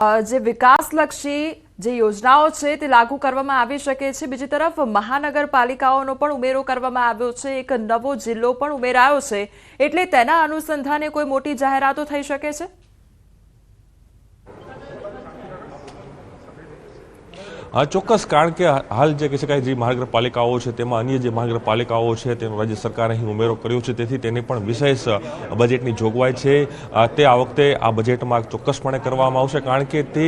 જે વિકાસલક્ષી જે યોજનાઓ છે તે લાગુ કરવામાં આવી શકે છે. બીજી તરફ મહાનગરપાલિકાઓનો પણ ઉમેરો કરવામાં આવ્યો છે. એક નવો જિલ્લો પણ ઉમેરાયો છે. એટલે તેના અનુસંધાને કોઈ મોટી જાહેરાતો થઈ શકે છે? ચોક્કસ, કારણ કે હાલ જે કહી શકાય જે મહાનગરપાલિકાઓ છે, તેમાં અન્ય જે મહાનગરપાલિકાઓ છે, તેનો રાજ્ય સરકારે અહીં ઉમેરો કર્યો છે, તેથી તેની પણ વિશેષ બજેટની જોગવાઈ છે. તે આ વખતે આ બજેટમાં ચોક્કસપણે કરવામાં આવશે, કારણ કે તે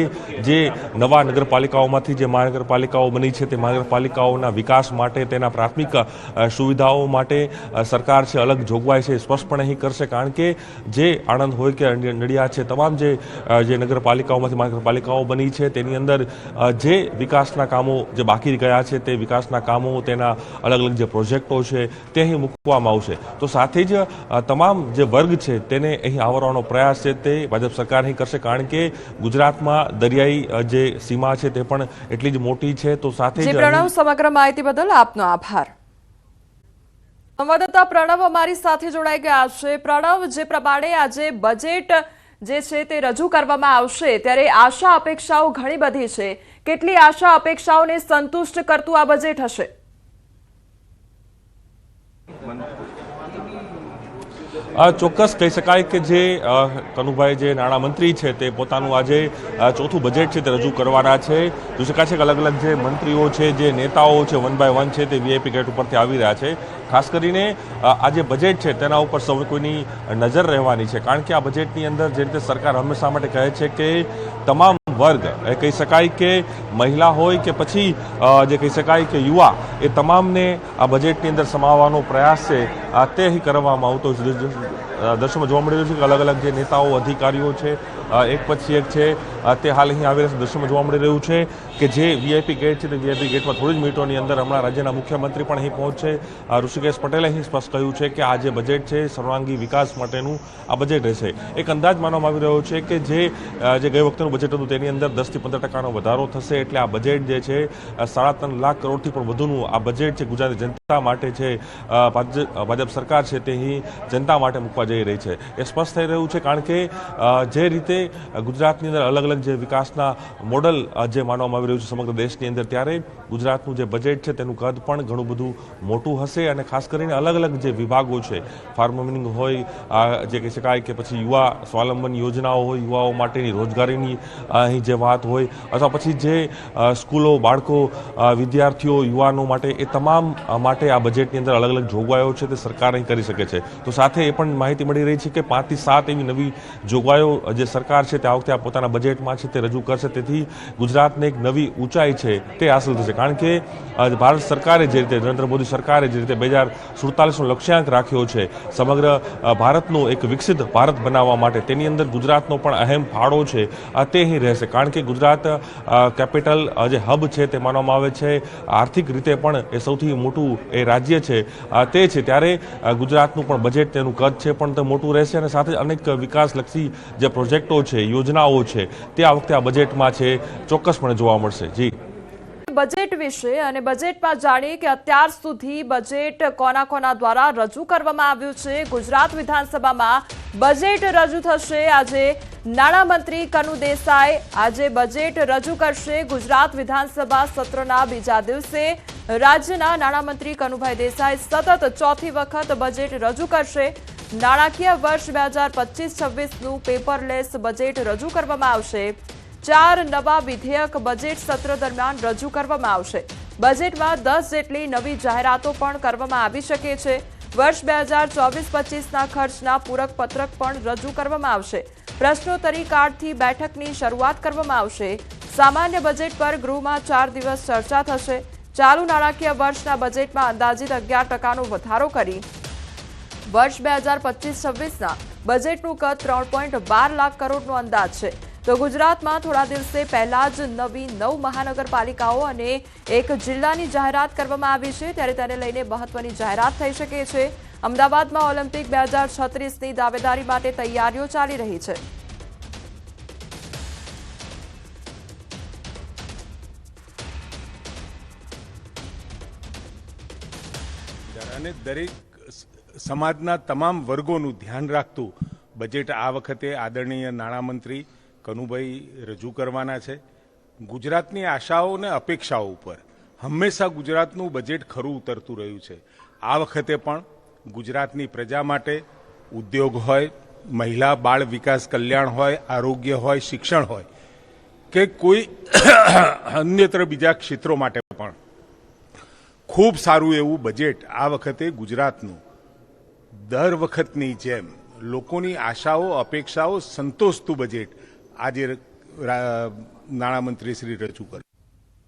જે નવા નગરપાલિકાઓમાંથી જે મહાનગરપાલિકાઓ બની છે, તે મહાનગરપાલિકાઓના વિકાસ માટે, તેના પ્રાથમિક સુવિધાઓ માટે સરકાર છે, અલગ જોગવાઈ છે સ્પષ્ટપણે અહીં કરશે, કારણ કે જે આણંદ હોય કે નડિયાદ છે, તમામ જે જે નગરપાલિકાઓમાંથી મહાનગરપાલિકાઓ બની છે, તેની અંદર જે જે વિકાસના કામો જે બાકી ગયા છે તે વિકાસના કામો તેના અલગ અલગ જે પ્રોજેક્ટો છે તે અહીં મૂકવામાં આવશે. તો સાથે જ તમામ જે વર્ગ છે તેને અહીં આવરવાનો પ્રયાસ છે તે ભાજપ સરકાર અહીં કરશે. કારણ કે ગુજરાતમાં દરિયાઈ જે સીમા છે તે પણ એટલી જ મોટી છે. તો સાથે જ પ્રણવ સમગ્ર માહિતી બદલ આપનો આભાર. સંવાદદાતા પ્રણવ અમારી સાથે જોડાઈ ગયા છે. પ્રણવ જે પ્રમાણે આજે બજેટ જે છે તે રજૂ કરવામાં આવશે ત્યારે આશા અપેક્ષાઓ ઘણી બધી છે. કેટલી આશા અપેક્ષાઓને સંતુષ્ટ કરતું આ બજેટ હશે? ચોક્કસ કહી શકાય કે જે કનુભાઈ જે નાણામંત્રી છે તે પોતાનું આજે ચોથું બજેટ છે તે રજૂ કરવાના છે. જોઈ છે કે અલગ અલગ જે મંત્રીઓ છે, જે નેતાઓ છે વન બાય વન છે તે વીઆઈપી ગેટ ઉપરથી આવી રહ્યા છે. ખાસ કરીને આ જે બજેટ છે તેના ઉપર સૌ કોઈની નજર રહેવાની છે. કારણ કે આ બજેટની અંદર જે રીતે સરકાર હંમેશા માટે કહે છે કે તમામ વર્ગ. એ કહી શકાય કે મહિલા હોય કે પછી જે કહી શકાય કે યુવા, એ તમામને આ બજેટની અંદર સમાવવાનો પ્રયાસ છે. તે અહીં કરવામાં આવતો છે. જોવા મળી રહ્યું છે કે અલગ અલગ જે નેતાઓ, અધિકારીઓ છે એક પછી એક છે. તે હાલ અહીં આવી રહ્યા છે દર્શકમાં જોવા મળી રહ્યું છે કે જે વીઆઈપી ગેટ છે તે વીઆઈપી ગેટમાં થોડી જ મિનિટોની અંદર હમણાં રાજ્યના મુખ્યમંત્રી પણ અહીં પહોંચશે. ઋષિકેશ પટેલે અહીં સ્પષ્ટ કહ્યું છે કે આ જે બજેટ છે સર્વાંગી વિકાસ માટેનું આ બજેટ રહેશે. એક અંદાજ માનવામાં આવી રહ્યો છે કે જે જે ગઈ વખતનું બજેટ હતું તેની અંદર દસથી પંદર ટકાનો વધારો થશે. એટલે આ બજેટ જે છે સાડા ત્રણ લાખ કરોડથી પણ વધુનું આ બજેટ છે ગુજરાતી જનતા માટે છે. ભાજપ ભાજપ સરકાર છે તે જનતા માટે મૂકવા જઈ રહી છે. એ સ્પષ્ટ થઈ રહ્યું છે કારણ કે જે રીતે ગુજરાતની અંદર અલગ અલગ જે વિકાસના મોડલ જે માનવામાં આવી રહ્યું છે સમગ્ર દેશની અંદર, ત્યારે ગુજરાતનું જે બજેટ છે તેનું કદ પણ ઘણું બધું મોટું હશે અને ખાસ કરીને અલગ અલગ જે વિભાગો છે ફાર્મિંગ હોય જે કહી શકાય કે પછી યુવા સ્વાવલંબન યોજનાઓ હોય, યુવાઓ માટેની રોજગારીની અહીં જે વાત હોય, અથવા પછી જે સ્કૂલો, બાળકો વિદ્યાર્થીઓ, યુવાનો માટે એ તમામ માટે આ બજેટની અંદર અલગ અલગ જોગવાઈઓ છે તે સરકાર અહીં કરી શકે છે. તો સાથે એ પણ માહિતી મળી રહી છે કે પાંચથી સાત એવી નવી જોગવાઈઓ જે સરકાર છે તે આ વખતે આ પોતાના બજેટમાં છે તે રજૂ કરશે. તેથી ગુજરાતને એક નવી ઊંચાઈ છે તે હાંસલ થશે. કારણ કે ભારત સરકારે જે રીતે, નરેન્દ્ર મોદી સરકારે જે રીતે બે હજાર સુડતાલીસનો લક્ષ્યાંક રાખ્યો છે, સમગ્ર ભારતનું એક વિકસિત ભારત બનાવવા માટે, તેની અંદર ગુજરાતનો પણ અહેમ ફાળો છે તે અહીં રહેશે. કારણ કે ગુજરાત કેપિટલ જે હબ છે તે માનવામાં આવે છે, આર્થિક રીતે પણ એ સૌથી મોટું એ રાજ્ય છે તે છે. ત્યારે ગુજરાતનું પણ બજેટ તેનું કદ છે, પણ તે મોટું રહેશે અને સાથે અનેક વિકાસલક્ષી જે પ્રોજેક્ટો છે, યોજનાઓ છે, તે આ વખતે આ બજેટમાં છે, ચોક્કસપણે જોવા મળશે. જી. બજેટ વિશે અને બજેટમાં જાણીએ કે અત્યાર સુધી બજેટ કોના કોના દ્વારા રજૂ કરવામાં આવ્યું છે. ગુજરાત વિધાનસભામાં બજેટ રજૂ થશે. આજે નાણામંત્રી કનુ દેસાઈ આજે બજેટ રજૂ કરશે. ગુજરાત વિધાનસભા સત્રના બીજા દિવસે રાજ્યના નાણામંત્રી કનુભાઈ દેસાઈ સતત ચોથી વખત બજેટ રજૂ કરશે. નાણાકીય વર્ષ બે હજાર પચીસ છવ્વીસનું પેપરલેસ બજેટ રજૂ કરવામાં આવશે. ચાર નવા વિધેયક બજેટ સત્ર દરમિયાન રજૂ કરવામાં આવશે. બજેટમાં દસ જેટલી નવી જાહેરાતો પણ કરવામાં આવી શકે છે. વર્ષ બે હજાર ચોવીસ પચીસના ખર્ચના પૂરક પત્રક પણ રજૂ કરવામાં આવશે. પ્રશ્નોત્તરી કાર્ડથી બેઠકની શરૂઆત કરવામાં આવશે. સામાન્ય બજેટ પર ગૃહમાં ચાર દિવસ ચર્ચા થશે. ચાલુ નાણાકીય વર્ષના બજેટમાં અંદાજિત અગિયાર ટકાનો વધારો કરી. વર્ષ બે હજાર પચીસ છવ્વીસના બજેટનું કદ ત્રણ પોઈન્ટ બાર લાખ કરોડનો અંદાજ છે. તો ગુજરાતમાં થોડા દિવસે પહેલા જ નવી નવ મહાનગરપાલિકાઓ અને એક જિલ્લાની જાહેરાત કરવામાં આવી છે. ત્યારે તેને લઈને મહત્વની જાહેરાત થઈ શકે છે. અમદાવાદમાં ઓલિમ્પિક બે હજાર છત્રીસની દાવેદારી માટે તૈયારીઓ ચાલી રહી છે. અને દરેક સમાજના તમામ વર્ગોનું ધ્યાન રાખતું બજેટ આ વખતે આદરણીય નાણામંત્રી કનુભાઈ રજૂ કરવાના છે. ગુજરાતની આશાઓ અને અપેક્ષાઓ ઉપર હંમેશા ગુજરાતનું બજેટ ખરું ઉતરતું રહ્યું છે. આ વખતે પણ ગુજરાતની પ્રજા માટે ઉદ્યોગ હોય, મહિલા બાળ વિકાસ કલ્યાણ હોય, આરોગ્ય હોય, શિક્ષણ હોય કે કોઈ અન્યત્ર બીજા ક્ષેત્રો માટે પણ ખૂબ સારું એવું બજેટ આ વખતે ગુજરાતનું. દર વખતની જેમ લોકોની આશાઓ, અપેક્ષાઓ સંતોષતું બજેટ આજે નાણામંત્રી શ્રી રજૂ કરશે